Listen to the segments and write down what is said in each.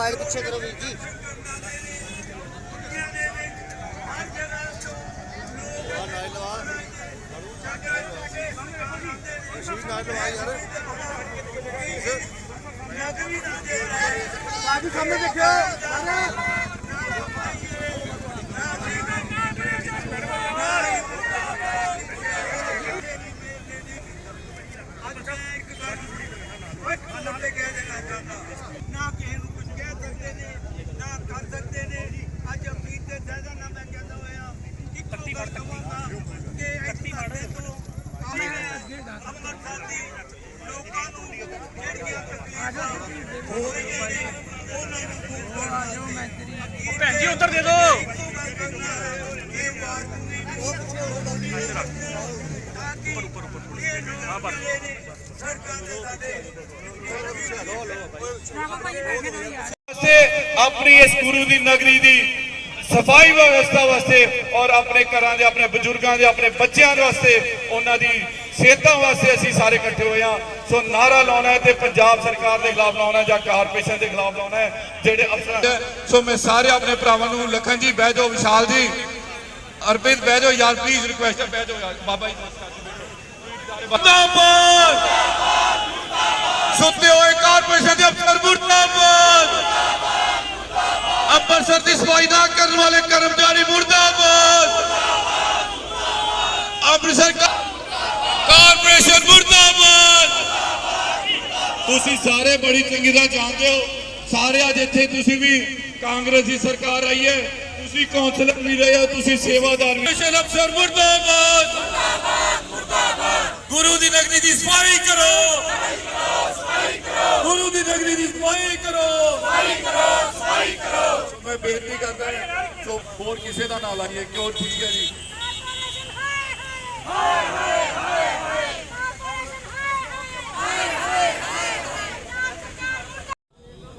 Mobile ਪਿੱਛੇ ਕਰੋ ਵੀਰ ਜੀ। ਆਹ ਨਾਲ ਲਵਾ। ਤੁਸੀਂ ਵੀ ਨਾਲ ਲਵਾ ਯਾਰ ਆਜੂ ਸਾਹਮਣੇ ਦੇਖਿਓ ਨਾ ਕਿਸੇ ਨੂੰ ਕੁਝ ਕਹਿ ਸਕਦੇ ਨੇ ਨਾ ਕਰ ਸਕਦੇ ਨੇ ਅੱਜ ਅਮੀਰ ਤੇ ਜ਼ਿਆਦਾ ਨਾ ਮੈਂ ਕਹਿੰਦਾ ਹੋਇਆ ਇੱਕ ਗੱਲ ਕਹਾਂਗਾ ਕਿ ਇੱਕ ਸਾਡੇ ਤੋਂ ਆਏ ਅੰਮ੍ਰਿਤਸਰ ਦੀ ਲੋਕਾਂ ਨੂੰ ਜਿਹੜੀਆਂ ਤਕਲੀਫਾਂ ਹੋ ਰਹੀਆਂ ਨੇ ਉਹਨਾਂ ਨੂੰ ਦੂਰ ਕਰਨਾ ਸੀ ਭੈਣ ਜੀ ਉੱਧਰ ਦੇ ਦਿਓ ਇਹ ਵਾਰ ਉੱਪਰ ਉੱਪਰ ਉੱਪਰ ਆ ਪਰ ਸੜਕਾਂ ਦੇ ਸਾਡੇ ਵਾਸਤੇ ਆਪਣੀ ਇਸ ਗੁਰੂ ਦੀ ਨਗਰੀ ਦੀ ਸਫ਼ਾਈ ਵਿਵਸਥਾ ਵਾਸਤੇ ਔਰ ਆਪਣੇ ਘਰਾਂ ਦੇ ਆਪਣੇ ਬਜ਼ੁਰਗਾਂ ਦੇ ਆਪਣੇ ਬੱਚਿਆਂ ਦੇ ਵਾਸਤੇ ਉਹਨਾਂ ਦੀ ਸਿਹਤਾਂ ਵਾਸਤੇ ਅਸੀਂ ਸਾਰੇ ਇਕੱਠੇ ਹੋਏ ਹਾਂ। ਸੋ ਨਾਰਾ ਲਾਉਣਾ ਹੈ ਤੇ ਪੰਜਾਬ ਸਰਕਾਰ ਦੇ ਖਿਲਾਫ ਲਾਉਣਾ ਹੈ ਜਾਂ ਕਾਰਪੋਰੇਸ਼ਨ ਦੇ ਖਿਲਾਫ ਲਾਉਣਾ ਹੈ ਜਿਹੜੇ ਅਫਸਰ ਸੋ ਮੈਂ ਸਾਰੇ ਆਪਣੇ ਭਰਾਵਾਂ ਨੂੰ ਲਖਨ ਜੀ ਬਹਿ ਜਾਓ ਵਿਸ਼ਾਲ ਜੀ ਅਰਪਿਤ ਬਹਿ ਜਾਓ ਯਾਰ ਪਲੀਜ਼ ਰਿਕੁਐਸਟ ਹੈ ਬਹਿ ਜਾਓ ਯਾਰ ਬਾਬਾ ਜੀ। ਮੁਰਦਾਬਾਦ ਸੁੱਤੇ ਹੋਏ ਕਾਰਪੋਰੇਸ਼ਨ ਦੇ ਅਫਸਰ ਮੁਰਦਾਬਾਦ ਅੰਮ੍ਰਿਤਸਰ ਦੀ ਸਫ਼ਾਈ ਨਾ ਕਰਨ ਵਾਲੇ ਕਰਮਚਾਰੀ ਮੁਰਦਾਬਾਦ ਅੰਮ੍ਰਿਤਸਰ ਕਾ- ਕਾਰਪੋਰੇਸ਼ਨ ਮੁਰਦਾਬਾਦ ਤੁਸੀਂ ਸਾਰੇ ਬੜੀ ਚੰਗੀ ਤਰ੍ਹਾਂ ਜਾਣਦੇ ਹੋ ਸਾਰੇ ਅੱਜ ਇੱਥੇ ਤੁਸੀਂ ਵੀ ਕਾਂਗਰਸ ਦੀ ਸਰਕਾਰ ਆਈ ਹੈ ਤੁਸੀਂ ਕੌਂਸਲਰ ਵੀ ਰਹੇ ਹੋ ਤੁਸੀਂ ਸੇਵਾਦਾਰ ਵੀ ਕਾਰਪੋਰੇਸ਼ਨ ਅਫਸਰ ਮੁਰਦਾਬਾਦ ਗੁਰੂ ਦੀ ਨਗਰੀ ਦੀ ਸਫ਼ਾਈ ਕਰੋ। ਗੁਰੂ ਦੀ ਨਗਰੀ ਦੀ ਸਫ਼ਾਈ ਕਰੋ। ਸਫ਼ਾਈ ਕਰੋ ਮੈਂ ਬੇਨਤੀ ਕਰਦਾ ਸੋ ਹੋਰ ਕਿਸੇ ਦਾ ਨਾ ਲਾਈਏ, ਕਿਉਂ ਠੀਕ ਹੈ ਜੀ?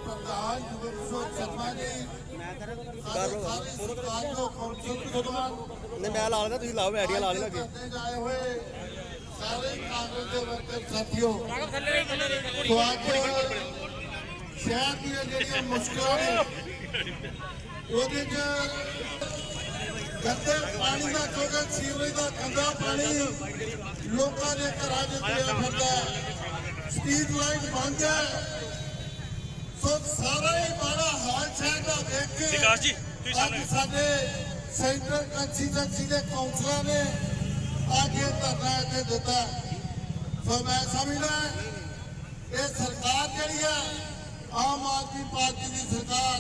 ਪ੍ਰਧਾਨ ਗੁਰਸੋ ਸ਼ਰਮਾ ਜੀ ਸਾਰੇ ਮੈਂ ਲਾ ਲੈਣਾ ਤੁਸੀਂ ਲਾਓ ਆਈਡੀਆ ਲਾ ਲੈਣਾ ਅੱਗੇ। ਸਾਰੇ ਕਾਂਗਰਸ ਦੇ ਵਰਕਰ ਸਾਥੀਓ ਤੋਂ ਅੱਜ ਸ਼ਹਿਰ ਦੀਆਂ ਜਿਹੜੀਆਂ ਮੁਸ਼ਕਲਾਂ ਨੇ ਉਹਦੇ ਚ ਗੰਦੇ ਪਾਣੀ ਦਾ ਕਿਉਂਕਿ ਸੀਵਰੇਜ ਦਾ ਗੰਦਾ ਪਾਣੀ ਲੋਕਾਂ ਦੇ ਘਰਾਂ 'ਚ ਤੁਰਿਆ ਫਿਰਦਾ। ਸਟਰੀਟ ਲਾਈਟ ਬੰਦ ਹੈ ਸੋ ਸਾਰਾ ਹੀ ਮਾੜਾ ਹਾਲ ਸ਼ਹਿਰ ਦਾ ਦੇਖ ਕੇ ਵਿਕਾਸ ਜੀ, ਤੁਸੀਂ ਸਾਡੇ ਸੈਂਟਰ ਕੰਸਟੀਟੈਂਸੀ ਦੇ ਕਾਉਂਸਲਰਾਂ ਨੇ ਅੱਜ ਇਹ ਧਰਨਾ ਇੱਥੇ ਦਿੱਤਾ। ਸੋ ਮੈਂ ਸਮਝਦਾ ਇਹ ਸਰਕਾਰ ਜਿਹੜੀ ਹੈ ਆਮ ਆਦਮੀ ਪਾਰਟੀ ਦੀ ਸਰਕਾਰ,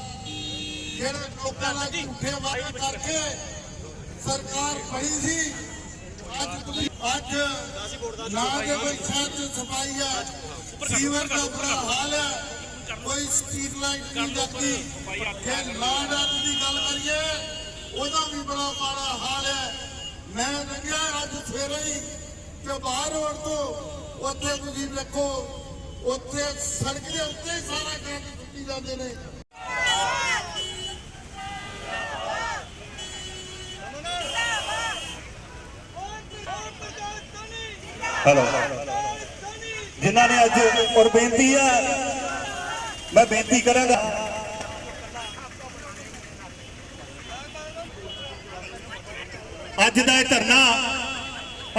ਜਿਹੜੇ ਲੋਕਾਂ ਨਾਲ ਝੂਠੇ ਵਾਅਦੇ ਕਰਕੇ ਸਰਕਾਰ ਬਣੀ ਸੀ, ਅੱਜ ਅੱਜ ਨਾ ਦੇ ਕੋਈ ਸ਼ਹਿਰ ਸਫ਼ਾਈ ਹੈ ਸੀਵਰ ਦਾ ਬੁਰਾ ਹਾਲ ਹੈ ਕੋਈ ਸਟਰੀਟ ਲਾਈਟ ਨਹੀਂ ਲੱਗਦੀ ਜੇ ਲਾਂਡ ਆਰਡਰ ਦੀ ਗੱਲ ਕਰੀਏ, ਉਹਦਾ ਵੀ ਬੜਾ ਮਾੜਾ ਹਾਲ ਹੈ ਮੈਂ ਲੰਘਿਆ ਅੱਜ ਸਵੇਰੇ ਹੀ ਚਬਾਰ ਰੋਡ ਤੋਂ ਉੱਥੇ ਤੁਸੀਂ ਵੇਖੋ, ਉੱਥੇ ਸੜਕ ਦੇ ਉੱਤੇ ਸਾਰਾ ਗੰਦ ਸੁੱਟੀ ਜਾਂਦੇ ਨੇ। ਹੈਲੋ ਜਿਨ੍ਹਾਂ ਨੇ ਅੱਜ ਔਰ ਬੇਨਤੀ ਹੈ, ਮੈਂ ਬੇਨਤੀ ਕਰਾਂਗਾ। ਅੱਜ ਦਾ ਇਹ ਧਰਨਾ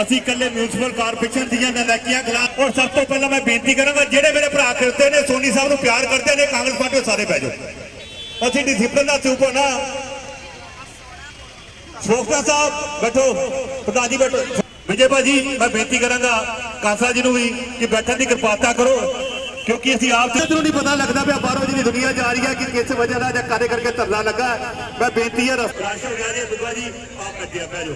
ਅਸੀਂ ਇਕੱਲੇ ਮਿਊਨਿਸਪਲ ਕਾਰਪੋਰੇਸ਼ਨ ਦੀਆਂ ਨਲਾਇਕੀਆਂ ਖਿਲਾਫ, ਔਰ ਸਭ ਤੋਂ ਪਹਿਲਾਂ ਮੈਂ ਬੇਨਤੀ ਕਰਾਂਗਾ, ਜਿਹੜੇ ਮੇਰੇ ਭਰਾ ਖੜਤੇ ਨੇ, ਸੋਨੀ ਸਾਹਿਬ ਨੂੰ ਪਿਆਰ ਕਰਦੇ ਨੇ, ਕਾਂਗਰਸ ਪਾਰਟੀ ਉਹ ਸਾਰੇ ਬਹਿ ਜਾਓ। ਅਸੀਂ ਡਿਸਪਲਿਨ ਦਾ ਸੂਪ ਹੋਣਾ ਸ਼ੋਕਤਾ ਸਾਹਿਬ, ਬੈਠੋ ਪ੍ਰਧਾਨ ਜੀ ਬੈਠੋ। ਵਿਜੇ ਭਾਜੀ ਮੈਂ ਬੇਨਤੀ ਕਰਾਂਗਾ, ਕਾਂਸਾ ਜੀ ਨੂੰ ਵੀ ਕਿ ਬੈਠਣ ਦੀ ਕਿਰਪਾਲਤਾ ਕਰੋ। ਕਿਉਂਕਿ ਅਸੀਂ ਆਪ ਤੇ ਨੂੰ ਨਹੀਂ ਪਤਾ ਲੱਗਦਾ ਪਿਆ ਬਾਹਰੋਂ ਜਿਹੜੀ ਦੁਨੀਆ ਜਾ ਰਹੀ ਹੈ ਕਿ ਕਿਸ ਵਜ੍ਹਾ ਨਾਲ ਜਾਂ ਕਾਦੇ ਕਰਕੇ ਧਰਨਾ ਲੱਗਾ। ਹੈ। ਮੈਂ ਬੇਨਤੀ ਹੈ ਰਾਸ਼ਟਰ ਹੋ ਗਿਆ ਜੀ ਬੁੱਧਵਾ ਜੀ ਆਪ ਕੱਜਿਆ ਪੈ ਜਾਓ।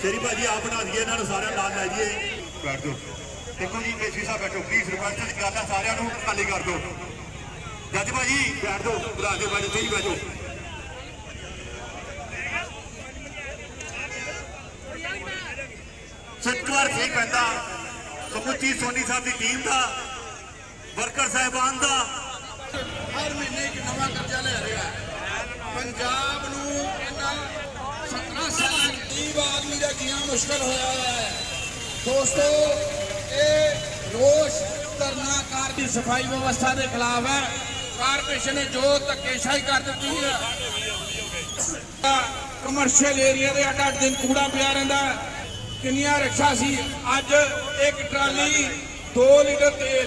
ਸ਼ੇਰੀ ਭਾਜੀ ਆਪ ਬਣਾ ਦਈਏ ਇਹਨਾਂ ਨੂੰ ਸਾਰਿਆਂ ਨਾਲ ਲੈ ਜਾਈਏ। ਬੈਠ ਜਾਓ। ਦੇਖੋ ਜੀ ਕੇਸੀ ਸਾਹਿਬ ਬੈਠੋ ਪਲੀਜ਼ ਰਿਕੁਐਸਟ ਦੀ ਗੱਲ ਹੈ ਸਾਰਿਆਂ ਨੂੰ ਖਾਲੀ ਕਰ ਦਿਓ। ਜੱਜ ਭਾਜੀ ਬੈਠ ਜਾਓ ਬੁਲਾ ਦੇ ਭਾਜੀ ਤੁਸੀਂ ਬੈਠੋ ਸੱਚਵਾਰ ਸਹੀ ਪੈਂਦਾ ਸਮੁੱਚੀ ਸੋਨੀ ਸਾਹਿਬ ਦੀ ਟੀਮ ਦਾ, ਵਰਕਰ ਸਾਹਿਬਾਨ ਦਾ। ਹਰ ਮਹੀਨੇ ਇੱਕ ਨਵਾਂ ਕਰਜ਼ਾ ਲੈ ਰਿਹਾ ਪੰਜਾਬ ਨੂੰ ਇਹਨਾਂ 17 ਸਾਲਾਂ ਚ ਗਰੀਬ ਆਦਮੀ ਦਾ ਜੀਣਾ ਮੁਸ਼ਕਲ ਹੋਇਆ ਹੋਇਆ ਹੈ। ਦੋਸਤੋ, ਇਹ ਰੋਸ਼ ਧਰਨਾ ਕਾਰ ਦੀ ਸਫ਼ਾਈ ਵਿਵਸਥਾ ਦੇ ਖਿਲਾਫ ਹੈ। ਕਾਰਪੋਰੇਸ਼ਨ ਨੇ ਜੋ ਧੱਕੇਸ਼ਾਹੀ ਕਰ ਦਿੱਤੀ ਹੈ। ਕਮਰਸ਼ੀਅਲ ਏਰੀਆ ਦੇ ਅੱਡ ਅੱਡ ਦਿਨ ਕੂੜਾ ਪਿਆ ਰਹਿੰਦਾ ਕਿੰਨੀਆਂ ਰਕਸ਼ਾ ਸੀ? ਅੱਜ ਇੱਕ ਟਰਾਲੀ 2 ਲੀਟਰ ਤੇਲ।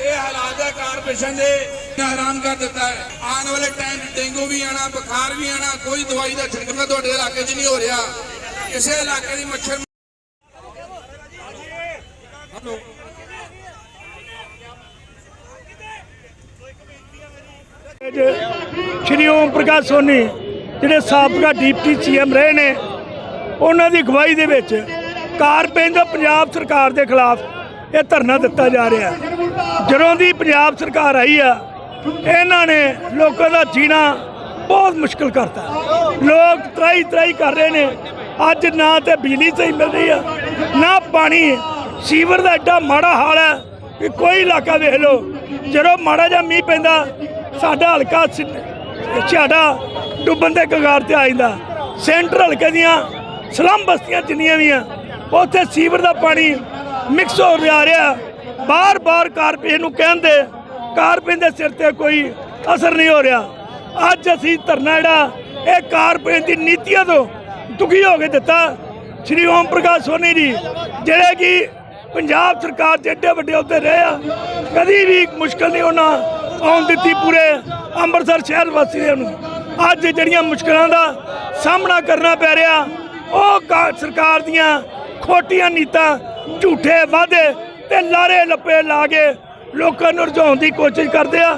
ਇਹ ਹਾਲਾਤ ਹੈ ਕਾਰਪੋਰੇਸ਼ਨ ਦੇ ਹੈਰਾਨ ਕਰ ਦਿੱਤਾ ਹੈ। ਆਉਣ ਵਾਲੇ ਟਾਈਮ ਡੇਂਗੂ ਵੀ ਆਣਾ ਬੁਖਾਰ ਵੀ ਆਣਾ ਕੋਈ ਦਵਾਈ ਦਾ ਛਿੜਕਣਾ ਤੁਹਾਡੇ ਇਲਾਕੇ 'ਚ ਨਹੀਂ ਹੋ ਰਿਹਾ। ਕਿਸੇ ਇਲਾਕੇ ਦੀ ਮੱਛਰ ਸ਼੍ਰੀ ਓਮ ਪ੍ਰਕਾਸ਼ ਸੋਨੀ, ਜਿਹੜੇ ਸਾਬਕਾ ਡਿਪਟੀ ਸੀਐਮ ਰਹੇ ਨੇ ਉਹਨਾਂ ਦੀ ਅਗਵਾਈ ਦੇ ਵਿੱਚ ਕਾਰਪੇਂਦਰ ਪੰਜਾਬ ਸਰਕਾਰ ਦੇ ਖਿਲਾਫ ਇਹ ਧਰਨਾ ਦਿੱਤਾ ਜਾ ਰਿਹਾ। ਜਦੋਂ ਦੀ ਪੰਜਾਬ ਸਰਕਾਰ ਆਈ ਆ, ਇਹਨਾਂ ਨੇ ਲੋਕਾਂ ਦਾ ਜੀਣਾ ਬਹੁਤ ਮੁਸ਼ਕਲ ਕਰਤਾ। ਲੋਕ ਤਰਾਈ ਤਰਾਈ ਕਰ ਰਹੇ ਨੇ। ਅੱਜ ਨਾ ਤੇ ਬਿਜਲੀ ਸਹੀ ਮਿਲ ਰਹੀ ਆ, ਨਾ ਪਾਣੀ। ਸੀਵਰ ਦਾ ਐਡਾ ਮਾੜਾ ਹਾਲ ਹੈ ਕਿ ਕੋਈ ਇਲਾਕਾ ਵੇਖ ਲਓ, ਜਦੋਂ ਮਾੜਾ ਜਿਹਾ ਮੀਂਹ ਪੈਂਦਾ, ਸਾਡਾ ਹਲਕਾ ਛਾੜਾ ਡੁੱਬਣ ਦੇ ਕਗਾਰ ਤੇ ਆ ਜਾਂਦਾ। ਸੈਂਟਰ ਹਲਕੇ ਦੀਆਂ ਸਲਮ ਬਸਤੀਆਂ ਜਿੰਨੀਆਂ ਵੀ ਆ, ਉੱਥੇ ਸੀਵਰ ਦਾ ਪਾਣੀ ਮਿਕਸ ਹੋ ਰਿਹਾ ਰਿਹਾ। ਬਾਰ-ਬਾਰ ਕਾਰਪੋਰੇਸ਼ਨ ਨੂੰ ਕਹਿੰਦੇ ਕਾਰਪੋਰੇਸ਼ਨ ਦੇ ਸਿਰ ਤੇ ਕੋਈ ਅਸਰ ਨਹੀਂ ਹੋ ਰਿਹਾ। ਅੱਜ ਅਸੀਂ ਧਰਨਾ ਜਿਹੜਾ, ਇਹ ਕਾਰਪੋਰੇਸ਼ਨ ਦੀ ਨੀਤੀਆਂ ਤੋਂ ਦੁਖੀ ਹੋ ਕੇ ਦਿੱਤਾ। ਸ਼੍ਰੀ ਓਮ ਪ੍ਰਕਾਸ਼ ਸੋਨੀ ਜੀ, ਜਿਹੜੇ ਕਿ ਪੰਜਾਬ ਸਰਕਾਰ 'ਚ ਏਡੇ ਵੱਡੇ ਉੱਤੇ ਰਹੇ ਆ, ਕਦੀ ਵੀ ਮੁਸ਼ਕਲ ਨਹੀਂ ਉਹਨਾਂ ਆਉਣ ਦਿੱਤੀ ਪੂਰੇ ਅੰਮ੍ਰਿਤਸਰ ਸ਼ਹਿਰ ਵਾਸੀਆਂ ਨੂੰ। ਅੱਜ ਜਿਹੜੀਆਂ ਮੁਸ਼ਕਲਾਂ ਦਾ ਸਾਹਮਣਾ ਕਰਨਾ ਪੈ ਰਿਹਾ ਉਹ ਸਰਕਾਰ ਦੀਆਂ ਖੋਟੀਆਂ ਨੀਤਾਂ ਝੂਠੇ ਵਾਅਦੇ ਤੇ ਲਾਰੇ ਲੱਪੇ ਲਾ ਕੇ ਲੋਕਾਂ ਨੂੰ ਰਝਾਉਣ ਦੀ ਕੋਸ਼ਿਸ਼ ਕਰਦੇ ਆ।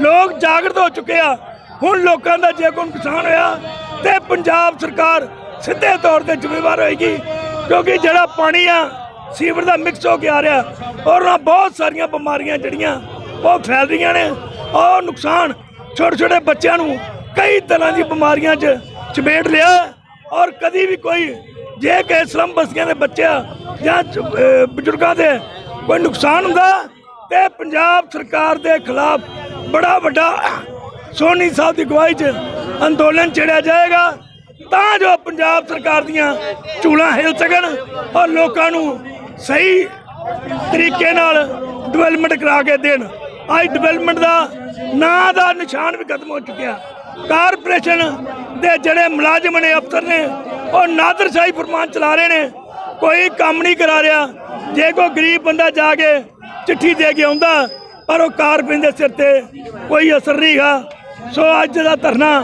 ਲੋਕ ਜਾਗਰਤ ਹੋ ਚੁੱਕੇ ਆ। ਹੁਣ ਲੋਕਾਂ ਦਾ ਜੇ ਕੋਈ ਨੁਕਸਾਨ ਹੋਇਆ ਤੇ ਪੰਜਾਬ ਸਰਕਾਰ ਸਿੱਧੇ ਤੌਰ ਤੇ ਜ਼ਿੰਮੇਵਾਰ ਹੋਏਗੀ। ਕਿਉਂਕਿ ਜਿਹੜਾ ਪਾਣੀ ਆ, ਸੀਵਰ ਦਾ ਮਿਕਸ ਹੋ ਕੇ ਆ ਰਿਹਾ ਔਰ ਨਾਲ ਬਹੁਤ ਸਾਰੀਆਂ ਬਿਮਾਰੀਆਂ ਜਿਹੜੀਆਂ, ਉਹ ਫੈਲ ਰਹੀਆਂ ਨੇ। ਉਹ ਨੁਕਸਾਨ ਛੋਟੇ ਛੋਟੇ ਬੱਚਿਆਂ ਨੂੰ ਕਈ ਤਰ੍ਹਾਂ ਦੀ ਬਿਮਾਰੀਆਂ 'ਚ ਚਪੇਟ ਲਿਆ। ਔਰ ਕਦੀ ਵੀ ਕੋਈ ਜੇ ਕਿ ਸਲਮ ਬਸਤੀਆਂ ਦੇ ਬੱਚਿਆਂ ਜਾਂ ਬਜ਼ੁਰਗਾਂ ਦੇ ਕੋਈ ਨੁਕਸਾਨ ਹੁੰਦਾ ਤੇ ਪੰਜਾਬ ਸਰਕਾਰ ਦੇ ਖਿਲਾਫ ਬੜਾ ਵੱਡਾ ਸੋਨੀ ਸਾਹਿਬ ਦੀ ਅਗਵਾਈ 'ਚ ਅੰਦੋਲਨ ਛੇੜਿਆ ਜਾਏਗਾ, ਤਾਂ ਜੋ ਪੰਜਾਬ ਸਰਕਾਰ ਦੀਆਂ ਚੂਲਾਂ ਹਿਲ ਸਕਣ ਔਰ ਲੋਕਾਂ ਨੂੰ ਸਹੀ ਤਰੀਕੇ ਨਾਲ ਡਿਵੈਲਪਮੈਂਟ ਕਰਾ ਕੇ ਦੇਣ। ਅੱਜ ਡਿਵੈਲਪਮੈਂਟ ਦਾ ਨਾਂ ਦਾ ਨਿਸ਼ਾਨ ਵੀ ਖਤਮ ਹੋ ਚੁੱਕਿਆ। ਕਾਰਪੋਰੇਸ਼ਨ ਦੇ ਜਿਹੜੇ ਮੁਲਾਜ਼ਮ ਨੇ ਅਫਸਰ ਨੇ, ਉਹ ਨਾਦਰਸ਼ਾਹੀ ਫਰਮਾਨ ਚਲਾ ਰਹੇ ਨੇ। ਕੋਈ ਕੰਮ ਨਹੀਂ ਕਰਾ ਰਿਹਾ। ਜੇ ਕੋਈ ਗਰੀਬ ਬੰਦਾ ਜਾ ਕੇ ਚਿੱਠੀ ਦੇ ਕੇ ਆਉਂਦਾ, ਪਰ ਉਹ ਕਾਰਪੋਰੇਸ਼ਨ ਦੇ ਸਿਰ ਤੇ ਕੋਈ ਅਸਰ ਨਹੀਂ ਗਾ ਸੋ ਅੱਜ ਦਾ ਧਰਨਾ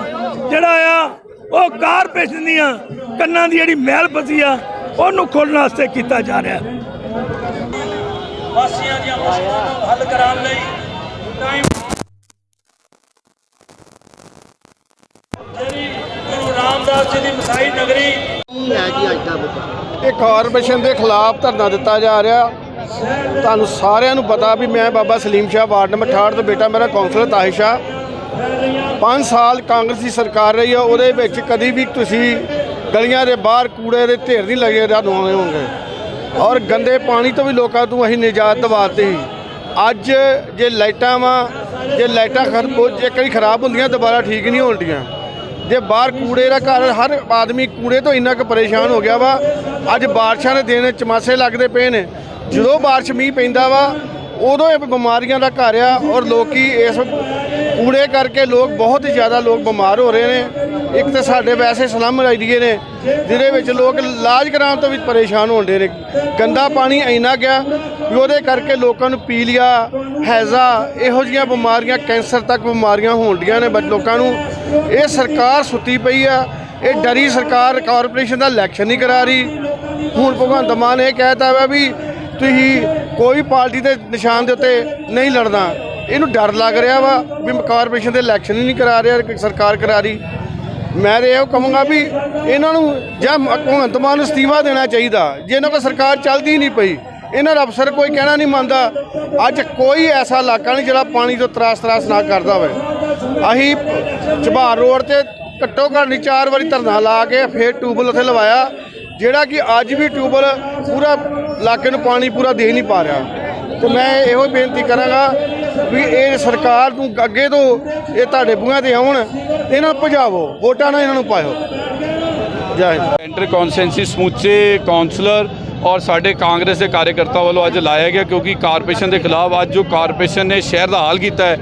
ਜਿਹੜਾ ਆ, ਉਹ ਕਾਰਪੋਰੇਸ਼ਨ ਦੀਆਂ ਕੰਨਾਂ ਦੀ ਜਿਹੜੀ ਮਹਿਲ ਫਸੀ ਆ, ਉਹਨੂੰ ਖੋਲਣ ਵਾਸਤੇ ਕੀਤਾ ਜਾ ਰਿਹਾ। ਵਾਸੀਆਂ ਦੀਆਂ ਮੁਸ਼ਕਲਾਂ ਨੂੰ ਹੱਲ ਕਰਾਉਣ ਲਈ ਟਾਈਮ ਜਿਹੜੀ ਗੁਰੂ ਰਾਮਦਾਸ ਜੀ ਦੀ ਮਸਾਈ ਨਗਰੀ। ਇਹ ਕਾਰਪੋਰੇਸ਼ਨ ਦੇ ਖਿਲਾਫ ਧਰਨਾ ਦਿੱਤਾ ਜਾ ਰਿਹਾ। ਤੁਹਾਨੂੰ ਸਾਰਿਆਂ ਨੂੰ ਪਤਾ ਵੀ ਮੈਂ ਬਾਬਾ ਸਲੀਮ ਸ਼ਾਹ ਵਾਰਡ ਨੰਬਰ 68 ਤੋਂ ਬੇਟਾ ਮੇਰਾ ਕੌਂਸਲਰ ਤਾਹਿਰ ਸ਼ਾਹ 5 ਸਾਲ ਕਾਂਗਰਸ ਦੀ ਸਰਕਾਰ ਰਹੀ ਆ ਉਹਦੇ ਵਿੱਚ ਕਦੀ ਵੀ ਤੁਸੀਂ ਗਲੀਆਂ ਦੇ ਬਾਹਰ ਕੂੜੇ ਦੇ ਢੇਰ ਨਹੀਂ ਲੱਗੇ ਦਵਾਉਂਦੇ ਹੋਣਗੇ। ਔਰ ਗੰਦੇ ਪਾਣੀ ਤੋਂ ਵੀ ਲੋਕਾਂ ਨੂੰ ਅਸੀਂ ਨਿਜਾਤ ਦਿਵਾਤੇ। ਸੀ ਅੱਜ ਜੇ ਲਾਈਟਾਂ ਵਾ ਜੇ ਲਾਈਟਾਂ ਖਰਬ ਜੇ ਕਈ ਖਰਾਬ ਹੁੰਦੀਆਂ ਦੁਬਾਰਾ ਠੀਕ ਨਹੀਂ ਹੋਣਦੀਆਂ ਜੇ ਬਾਹਰ ਕੂੜੇ ਦਾ ਘਰ, ਹਰ ਆਦਮੀ ਕੂੜੇ ਤੋਂ ਇੰਨਾ ਕੁ ਪਰੇਸ਼ਾਨ ਹੋ ਗਿਆ ਵਾ। ਅੱਜ ਬਾਰਿਸ਼ਾਂ ਦੇ ਦਿਨ ਚਮਾਸੇ ਲੱਗਦੇ ਪਏ ਨੇ। ਜਦੋਂ ਬਾਰਿਸ਼ ਮੀਂਹ ਪੈਂਦਾ ਵਾ, ਉਦੋਂ ਇਹ ਬਿਮਾਰੀਆਂ ਦਾ ਘਰ ਆ ਔਰ ਲੋਕੀ ਇਸ ਕੂੜੇ ਕਰਕੇ ਲੋਕ, ਬਹੁਤ ਹੀ ਜ਼ਿਆਦਾ ਲੋਕ ਬਿਮਾਰ ਹੋ ਰਹੇ ਨੇ। ਇੱਕ ਤਾਂ ਸਾਡੇ ਵੈਸੇ ਸਲਮ ਏਰੀਏ ਨੇ, ਜਿਹਦੇ ਵਿੱਚ ਲੋਕ ਇਲਾਜ ਕਰਾਉਣ ਤੋਂ ਵੀ ਪਰੇਸ਼ਾਨ ਹੋਣ ਦੇ ਨੇ। ਗੰਦਾ ਪਾਣੀ ਇੰਨਾ ਗਿਆ ਵੀ ਉਹਦੇ ਕਰਕੇ ਲੋਕਾਂ ਨੂੰ ਪੀਲੀਆ, ਹੈਜ਼ਾ, ਇਹੋ ਜਿਹੀਆਂ ਬਿਮਾਰੀਆਂ, ਕੈਂਸਰ ਤੱਕ ਬਿਮਾਰੀਆਂ ਹੋਣਡੀਆਂ ਨੇ ਬੱਚ ਲੋਕਾਂ ਨੂੰ ਇਹ ਸਰਕਾਰ ਸੁੱਤੀ ਪਈ ਆ, ਇਹ ਡਰੀ ਸਰਕਾਰ ਕਾਰਪੋਰੇਸ਼ਨ ਦਾ ਇਲੈਕਸ਼ਨ ਨਹੀਂ ਕਰਾ ਰਹੀ। ਹੁਣ ਭਗਵੰਤ ਮਾਨ ਨੇ ਇਹ ਕਹਿਤਾ ਵਾ ਵੀ ਤੁਸੀਂ ਕੋਈ ਪਾਰਟੀ ਦੇ ਨਿਸ਼ਾਨ ਦੇ ਉੱਤੇ ਨਹੀਂ ਲੜਨਾ। ਇਹਨੂੰ ਡਰ ਲੱਗ ਰਿਹਾ ਵਾ ਵੀ ਕਾਰਪੋਰੇਸ਼ਨ ਦੇ ਇਲੈਕਸ਼ਨ ਹੀ ਨਹੀਂ ਕਰਾ ਰਿਹਾ, ਸਰਕਾਰ ਕਰਾ ਰਹੀ। ਮੈਂ ਤੇ ਇਹੋ ਕਹੂੰਗਾ ਵੀ ਇਹਨਾਂ ਨੂੰ ਜਾਂ ਭਗਵੰਤ ਮਾਨ ਨੂੰ ਅਸਤੀਫਾ ਦੇਣਾ ਚਾਹੀਦਾ। ਜੇ ਇਹਨਾਂ ਕੋਲ ਸਰਕਾਰ ਚੱਲਦੀ ਨਹੀਂ ਪਈ, ਇਹਨਾਂ ਦਾ ਅਫਸਰ ਕੋਈ ਕਹਿਣਾ ਨਹੀਂ ਮੰਨਦਾ। ਅੱਜ ਕੋਈ ਐਸਾ ਇਲਾਕਾ ਨਹੀਂ ਜਿਹੜਾ ਪਾਣੀ ਤੋਂ ਤਰਾਸ ਤਰਾਸ ਨਾ ਕਰਦਾ ਹੋਵੇ। ਅਸੀਂ ਝਬਾਰ ਰੋਡ ਤੇ ਘੱਟੋ ਘੱਟ ਨਹੀਂ, ਚਾਰ ਵਾਰੀ ਧਰਨਾ ਲਾ ਕੇ ਫਿਰ ਟਿਊਬਲ ਉੱਥੇ ਲਵਾਇਆ, ਜਿਹੜਾ ਕਿ ਅੱਜ ਵੀ ਟਿਊਬਲ ਪੂਰਾ ਇਲਾਕੇ ਨੂੰ ਪਾਣੀ ਪੂਰਾ ਦੇ ਨਹੀਂ ਪਾ ਰਿਹਾ। ਤੇ ਮੈਂ ਇਹੋ ਬੇਨਤੀ ਕਰਾਂਗਾ ਵੀ ਇਹ ਸਰਕਾਰ ਨੂੰ ਅੱਗੇ ਤੋਂ ਇਹ ਤੁਹਾਡੇ ਬੂਹਾਂ ਤੇ ਆਉਣ। ਇਹਨਾਂ ਭਜਾਵੋ, ਵੋਟਾਂ ਨਾਲ ਇਹਨਾਂ ਨੂੰ ਪਾਇਓ। ਜੈ ਹਿੰਦ। ਇੰਟਰ ਕੌਂਸੈਂਸੀ ਸਮੁੱਚੇ ਕਾਉਂਸਲਰ ਔਰ ਸਾਡੇ ਕਾਂਗਰਸ ਦੇ ਕਾਰਜਕਰਤਾ ਵੱਲੋਂ ਅੱਜ ਲਾਇਆ ਗਿਆ ਕਿਉਂਕਿ ਕਾਰਪੋਰੇਸ਼ਨ ਦੇ ਖਿਲਾਫ ਅੱਜ ਜੋ ਕਾਰਪੋਰੇਸ਼ਨ ਨੇ ਸ਼ਹਿਰ ਦਾ ਹਾਲ ਕੀਤਾ ਹੈ,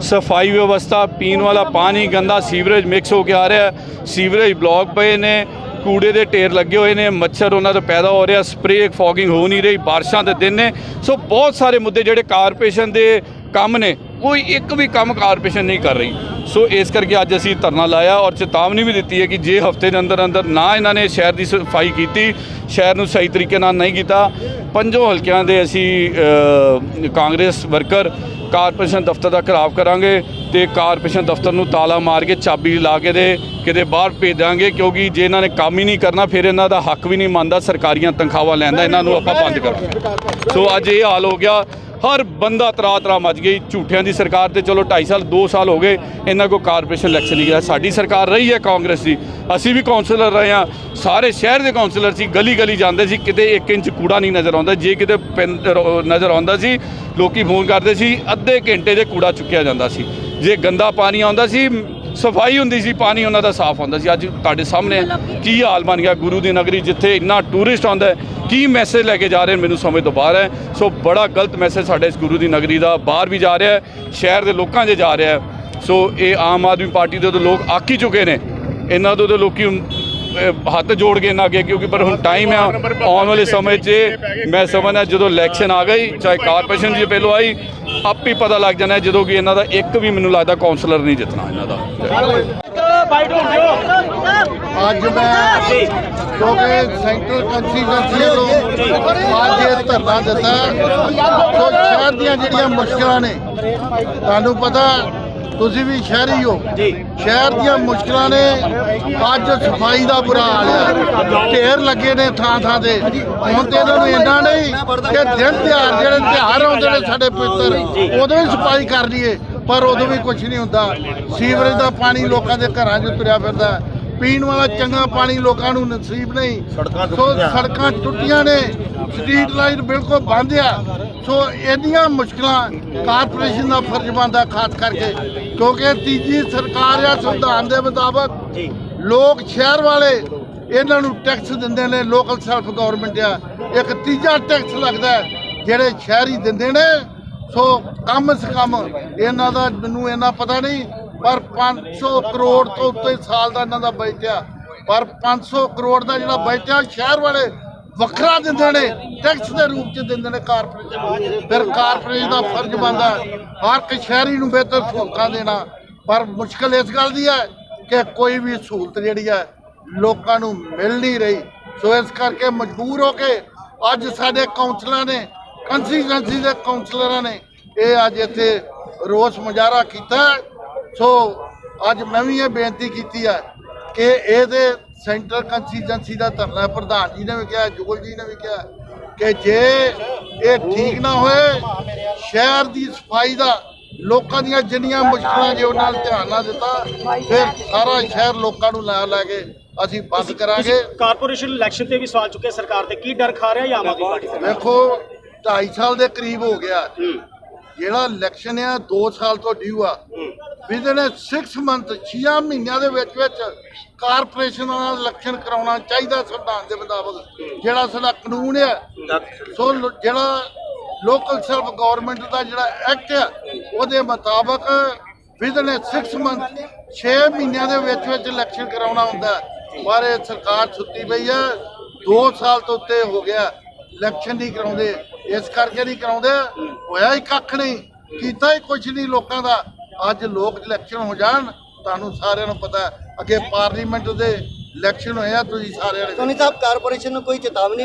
ਸਫ਼ਾਈ ਵਿਵਸਥਾ, ਪੀਣ ਵਾਲਾ ਪਾਣੀ, ਗੰਦਾ ਸੀਵਰੇਜ ਮਿਕਸ ਹੋ ਕੇ ਆ ਰਿਹਾ ਸੀਵਰੇਜ ਬਲੌਕ ਪਏ ਨੇ, ਕੂੜੇ ਦੇ ਢੇਰ ਲੱਗੇ ਹੋਏ ਨੇ, ਮੱਛਰ ਉਹਨਾਂ ਤੋਂ ਪੈਦਾ ਹੋ ਰਿਹਾ ਸਪਰੇਅ ਫੌਗਿੰਗ ਹੋ ਨਹੀਂ ਰਹੀ, ਬਾਰਿਸ਼ਾਂ ਦੇ ਦਿਨ ਨੇ। ਸੋ ਬਹੁਤ ਸਾਰੇ ਮੁੱਦੇ ਜਿਹੜੇ ਕਾਰਪੋਰੇਸ਼ਨ ਦੇ ਕੰਮ ਨੇ ਕੋਈ ਇੱਕ ਵੀ ਕੰਮ ਕਾਰਪੋਰੇਸ਼ਨ ਨਹੀਂ ਕਰ ਰਹੀ। ਸੋ ਇਸ ਕਰਕੇ ਅੱਜ ਅਸੀਂ ਧਰਨਾ ਲਾਇਆ ਔਰ ਚੇਤਾਵਨੀ ਵੀ ਦਿੱਤੀ ਹੈ ਕਿ ਜੇ ਹਫ਼ਤੇ ਦੇ ਅੰਦਰ ਅੰਦਰ ਨਾ ਇਹਨਾਂ ਨੇ ਸ਼ਹਿਰ ਦੀ ਸਫ਼ਾਈ ਕੀਤੀ, ਸ਼ਹਿਰ ਨੂੰ ਸਹੀ ਤਰੀਕੇ ਨਾਲ ਨਹੀਂ ਕੀਤਾ, ਪੰਜੋਂ ਹਲਕਿਆਂ ਦੇ ਅਸੀਂ ਕਾਂਗਰਸ ਵਰਕਰ, ਕਾਰਪੋਰੇਸ਼ਨ ਦਫ਼ਤਰ ਦਾ ਘਰਾਵ ਕਰਾਂਗੇ ਤੇ ਕਾਰਪੋਰੇਸ਼ਨ ਦਫ਼ਤਰ ਨੂੰ ਤਾਲਾ ਮਾਰ ਕੇ ਚਾਬੀ ਲਾ ਕੇ ਦੇ ਕਿਤੇ ਬਾਹਰ ਭੇਜ ਦਾਂਗੇ ਕਿਉਂਕਿ ਜੇ ਇਹਨਾਂ ਨੇ ਕੰਮ ਹੀ ਨਹੀਂ ਕਰਨਾ, ਫਿਰ ਇਹਨਾਂ ਦਾ ਹੱਕ ਵੀ ਨਹੀਂ ਮੰਨਦਾ, ਸਰਕਾਰੀਆਂ ਤਨਖਾਹਾਂ ਲੈਂਦਾ, ਇਹਨਾਂ ਨੂੰ ਆਪਾਂ ਬੰਦ ਕਰਾਂਗੇ ਸੋ ਅੱਜ ਇਹ ਹਾਲ ਹੋ ਗਿਆ। ਹਰ ਬੰਦਾ ਤਰਾ ਤਰਾ ਮੱਚ ਗਈ ਝੂਠਿਆਂ ਦੀ ਸਰਕਾਰ ਤੇ ਚਲੋ 2.5 ਸਾਲ 2 ਸਾਲ ਹੋ ਗਏ, ਇਹਨਾਂ ਕੋ ਕਾਰਪੋਰੇਸ਼ਨ ਇਲੈਕਸ਼ਨ ਨਹੀਂ ਗਿਆ। ਸਾਡੀ ਸਰਕਾਰ ਰਹੀ ਹੈ ਕਾਂਗਰਸ ਦੀ। ਅਸੀਂ ਵੀ ਕਾਉਂਸਲਰ ਰਹੇ ਹਾਂ। ਸਾਰੇ ਸ਼ਹਿਰ ਦੇ ਕਾਉਂਸਲਰ ਸੀ ਗਲੀ ਗਲੀ ਜਾਂਦੇ ਸੀ। ਕਿਤੇ 1 ਇੰਚ ਕੂੜਾ ਨਹੀਂ ਨਜ਼ਰ ਆਉਂਦਾ। ਜੇ ਕਿਤੇ ਪੈਨ- ਨਜ਼ਰ ਆਉਂਦਾ ਸੀ, ਲੋਕੀ ਫੋਨ ਕਰਦੇ ਸੀ, ਅੱਧੇ ਘੰਟੇ ਦੇ ਕੂੜਾ ਚੁੱਕਿਆ ਜਾਂਦਾ ਸੀ। ਜੇ ਗੰਦਾ ਪਾਣੀ ਆਉਂਦਾ ਸੀ ਸਫ਼ਾਈ ਹੁੰਦੀ ਸੀ ਪਾਣੀ ਉਹਨਾਂ ਦਾ ਸਾਫ਼ ਹੁੰਦਾ ਸੀ। ਅੱਜ ਤੁਹਾਡੇ ਸਾਹਮਣੇ। ਕੀ ਹਾਲ ਬਣ ਗਿਆ ਗੁਰੂ ਦੀ ਨਗਰੀ ਜਿੱਥੇ ਇੰਨਾ ਟੂਰਿਸਟ ਆਉਂਦਾ ਹੈ ਕੀ ਮੈਸੇਜ ਲੈ ਕੇ ਜਾ ਰਹੇ ਮੈਨੂੰ ਸਮਝ ਤੋਂ ਬਾਹਰ ਹੈ। ਸੋ ਬੜਾ ਗਲਤ ਮੈਸੇਜ ਸਾਡੇ ਇਸ ਗੁਰੂ ਦੀ ਨਗਰੀ ਦਾ ਬਾਹਰ ਵੀ ਜਾ ਰਿਹਾ ਹੈ ਸ਼ਹਿਰ ਦੇ ਲੋਕਾਂ 'ਚ ਜਾ ਰਿਹਾ ਹੈ। ਸੋ ਇਹ ਆਮ ਆਦਮੀ ਪਾਰਟੀ ਦੇ ਲੋਕ ਆਕ ਹੀ ਚੁੱਕੇ ਨੇ। ਇਹਨਾਂ ਤੋਂ ਤਾਂ ਲੋਕੀ ਹੱਥ ਜੋੜ ਕੇ ਨਾ ਅੱਗੇ, ਕਿਉਂਕਿ ਪਰ ਹੁਣ ਟਾਈਮ ਆ, ਆਉਣ ਵਾਲੇ ਸਮੇਂ 'ਚ ਮੈਂ ਸਮਝਦਾ ਜਦੋਂ ਇਲੈਕਸ਼ਨ ਆ ਗਈ, ਚਾਹੇ ਕਾਰਪੋਰੇਸ਼ਨ ਦੀ ਪਹਿਲੋਂ ਆਈ, ਆਪ ਹੀ ਪਤਾ ਲੱਗ ਜਾਣਾ ਜਦੋਂ ਕਿ ਇਹਨਾਂ ਦਾ ਇੱਕ ਵੀ ਮੈਨੂੰ ਲੱਗਦਾ ਕਾਉਂਸਲਰ ਨਹੀਂ ਜਿੱਤਣਾ ਇਹਨਾਂ ਦਾ। ਅੱਜ ਮੈਂ ਕਿਉਂਕਿ ਸੈਂਟਰਲ ਕੰਸਟੀਟੂਐਂਸੀ ਤੋਂ ਅੱਜ ਇਹ ਧਰਨਾ ਦਿੱਤਾ ਸੋ ਸ਼ਹਿਰ ਦੀਆਂ ਜਿਹੜੀਆਂ ਮੁਸ਼ਕਲਾਂ ਨੇ, ਤੁਹਾਨੂੰ ਪਤਾ ਤੁਸੀਂ ਵੀ ਸ਼ਹਿਰੀ ਹੋ। ਸ਼ਹਿਰ ਦੀਆਂ ਮੁਸ਼ਕਲਾਂ ਨੇ ਅੱਜ ਸਫ਼ਾਈ ਦਾ ਬੁਰਾ ਹਾਲ ਹੈ ਢੇਰ ਲੱਗੇ ਨੇ ਥਾਂ ਥਾਂ ਤੇ। ਹੁਣ ਤੇ ਇਹਨਾਂ ਨੂੰ ਇੰਨਾ ਨਹੀਂ ਕਿ ਦਿਨ ਤਿਉਹਾਰ ਜਿਹੜੇ ਤਿਉਹਾਰ ਆਉਂਦੇ ਨੇ ਸਾਡੇ ਪਿੱਤਰ ਉਦੋਂ ਹੀ ਸਫ਼ਾਈ ਕਰ ਲਈਏ ਪਰ ਉਦੋਂ ਵੀ ਕੁਝ ਨਹੀਂ ਹੁੰਦਾ। ਸੀਵਰੇਜ ਦਾ ਪਾਣੀ ਲੋਕਾਂ ਦੇ ਘਰਾਂ 'ਚ ਤੁਰਿਆ ਫਿਰਦਾ। ਪੀਣ ਵਾਲਾ ਚੰਗਾ ਪਾਣੀ ਲੋਕਾਂ ਨੂੰ ਨਸੀਬ ਨਹੀਂ। ਸੋ ਸੜਕਾਂ ਟੁੱਟੀਆਂ ਨੇ। ਸਟਰੀਟ ਲਾਈਟ ਬਿਲਕੁਲ ਬੰਦ ਆ। ਸੋ ਇੰਨੀਆਂ ਮੁਸ਼ਕਲਾਂ ਕਾਰਪੋਰੇਸ਼ਨ ਦਾ ਫਰਜ਼ ਬਣਦਾ ਖਾਸ ਕਰਕੇ ਕਿਉਂਕਿ ਤੀਜੀ ਸਰਕਾਰ ਆ ਸੰਵਿਧਾਨ ਦੇ ਮੁਤਾਬਕ ਲੋਕ ਸ਼ਹਿਰ ਵਾਲੇ ਇਹਨਾਂ ਨੂੰ ਟੈਕਸ ਦਿੰਦੇ ਨੇ ਲੋਕਲ ਸੈਲਫ ਗਵਰਨਮੈਂਟ ਆ। ਇੱਕ ਤੀਜਾ ਟੈਕਸ ਲੱਗਦਾ ਜਿਹੜੇ ਸ਼ਹਿਰੀ ਦਿੰਦੇ ਨੇ। ਸੋ ਕਮ ਸੇ ਕਮ ਇਹਨਾਂ ਦਾ ਮੈਨੂੰ ਇਹਨਾਂ ਪਤਾ ਨਹੀਂ ਪਰ 500 ਕਰੋੜ ਤੋਂ ਉੱਤੇ ਸਾਲ ਦਾ ਇਹਨਾਂ ਦਾ ਬਜਟ ਆ ਪਰ 500 ਕਰੋੜ ਦਾ ਜਿਹੜਾ ਬਜਟ ਆ ਸ਼ਹਿਰ ਵਾਲੇ ਵੱਖਰਾ ਦਿੰਦੇ ਨੇ, ਟੈਕਸ ਦੇ ਰੂਪ ਚ ਦਿੰਦੇ ਨੇ ਕਾਰਪੋਰੇਸ਼ਨ ਫਿਰ ਕਾਰਪੋਰੇਸ਼ਨ ਦਾ ਫਰਜ਼ ਬਣਦਾ ਹਰ ਇੱਕ ਸ਼ਹਿਰੀ ਨੂੰ ਬਿਹਤਰ ਸਹੂਲਤਾਂ ਦੇਣਾ। ਪਰ ਮੁਸ਼ਕਲ ਇਸ ਗੱਲ ਦੀ ਹੈ ਕਿ ਕੋਈ ਵੀ ਸਹੂਲਤ ਜਿਹੜੀ ਹੈ, ਲੋਕਾਂ ਨੂੰ ਮਿਲ ਨਹੀਂ ਰਹੀ। ਸੋ ਇਸ ਕਰਕੇ ਮਜਬੂਰ ਹੋ ਕੇ ਅੱਜ ਸਾਡੇ ਕਾਉਂਸਲਰਾਂ ਨੇ ਕੰਸਟੀਚੁਐਂਸੀ ਦੇ ਕਾਉਂਸਲਰਾਂ ਨੇ ਇਹ ਅੱਜ ਇੱਥੇ ਰੋਸ ਮੁਜ਼ਾਹਰਾ ਕੀਤਾ ਸੋ ਅੱਜ ਮੈਂ ਵੀ ਇਹ ਬੇਨਤੀ ਕੀਤੀ ਹੈ ਕਿ ਇਹਦੇ ਸੈਂਟਰ ਕੰਸਟੀਚੁਐਂਸੀ ਦਾ ਧਰਨਾ ਪ੍ਰਧਾਨ ਜੀ ਨੇ ਵੀ ਕਿਹਾ ਜੁਗਲ ਜੀ ਨੇ ਵੀ ਕਿਹਾ ਕਿ ਜੇ ਇਹ ਠੀਕ ਨਾ ਹੋਏ ਸ਼ਹਿਰ ਦੀ ਸਫ਼ਾਈ ਦਾ ਲੋਕਾਂ ਦੀਆਂ ਜਿੰਨੀਆਂ ਮੁਸ਼ਕਲਾਂ ਜੇ ਉਹਨਾਂ ਨਾਲ ਧਿਆਨ ਨਾ ਦਿੱਤਾ ਫਿਰ ਸਾਰਾ ਸ਼ਹਿਰ ਲੋਕਾਂ ਨੂੰ ਲੈ ਲੈ ਕੇ ਅਸੀਂ ਬੰਦ ਕਰਾਂਗੇ। ਕਾਰਪੋਰੇਸ਼ਨ ਇਲੈਕਸ਼ਨ ਤੇ ਵੀ ਸਵਾਲ ਚੁੱਕੇ ਸਰਕਾਰ ਤੇ ਕੀ ਡਰ ਖਾ ਰਿਹਾ ਜਾਂ ਆਮ ਆਦਮੀ ਪਾਰਟੀ? ਵੇਖੋ 2.5 ਸਾਲ ਦੇ ਕਰੀਬ ਹੋ ਗਿਆ। ਜਿਹੜਾ ਇਲੈਕਸ਼ਨ ਆ 2 ਸਾਲ ਤੋਂ ਡਿਊ ਆ। ਵਿਦਨ 6 ਮੰਥ 6 ਮਹੀਨਿਆਂ ਦੇ ਵਿੱਚ ਵਿੱਚ ਕਾਰਪੋਰੇਸ਼ਨ ਨਾਲ ਇਲੈਕਸ਼ਨ ਕਰਾਉਣਾ ਚਾਹੀਦਾ ਸੰਵਿਧਾਨ ਦੇ ਮੁਤਾਬਕ ਜਿਹੜਾ ਸਾਡਾ ਕਾਨੂੰਨ ਆ। ਸੋ ਜਿਹੜਾ ਲੋਕਲ ਸੈਲਫ ਗਵਰਨਮੈਂਟ ਦਾ ਜਿਹੜਾ ਐਕਟ ਆ ਉਹਦੇ ਮੁਤਾਬਕ ਵਿਦਨ 6 ਮੰਥ 6 ਮਹੀਨਿਆਂ ਦੇ ਵਿੱਚ ਵਿੱਚ ਇਲੈਕਸ਼ਨ ਕਰਾਉਣਾ ਹੁੰਦਾ। ਪਰ ਸਰਕਾਰ ਸੁੱਤੀ ਪਈ ਆ 2 ਸਾਲ ਤੋਂ ਉੱਤੇ ਹੋ ਗਿਆ। ਇਲੈਕਸ਼ਨ ਨਹੀਂ ਕਰਾਉਂਦੇ, ਇਸ ਕਰਕੇ ਨਹੀਂ ਕਰਾਉਂਦੇ, ਹੋਇਆ ਹੀ ਕੱਖ ਨਹੀਂ, ਕੀਤਾ ਹੀ ਕੁਝ ਨਹੀਂ ਲੋਕਾਂ ਦਾ। ਅੱਜ ਲੋਕ ਇਲੈਕਸ਼ਨ ਹੋ ਜਾਣ, ਤੁਹਾਨੂੰ ਸਾਰਿਆਂ ਨੂੰ ਪਤਾ ਅੱਗੇ ਪਾਰਲੀਮੈਂਟ ਦੇ ਇਲੈਕਸ਼ਨ ਹੋਏ ਆ, ਤੁਸੀਂ ਸਾਰਿਆਂ ਨੇ ਸੋਨੀ ਸਾਹਿਬ ਕਾਰਪੋਰੇਸ਼ਨ ਨੂੰ ਕੋਈ ਚੇਤਾਵਨੀ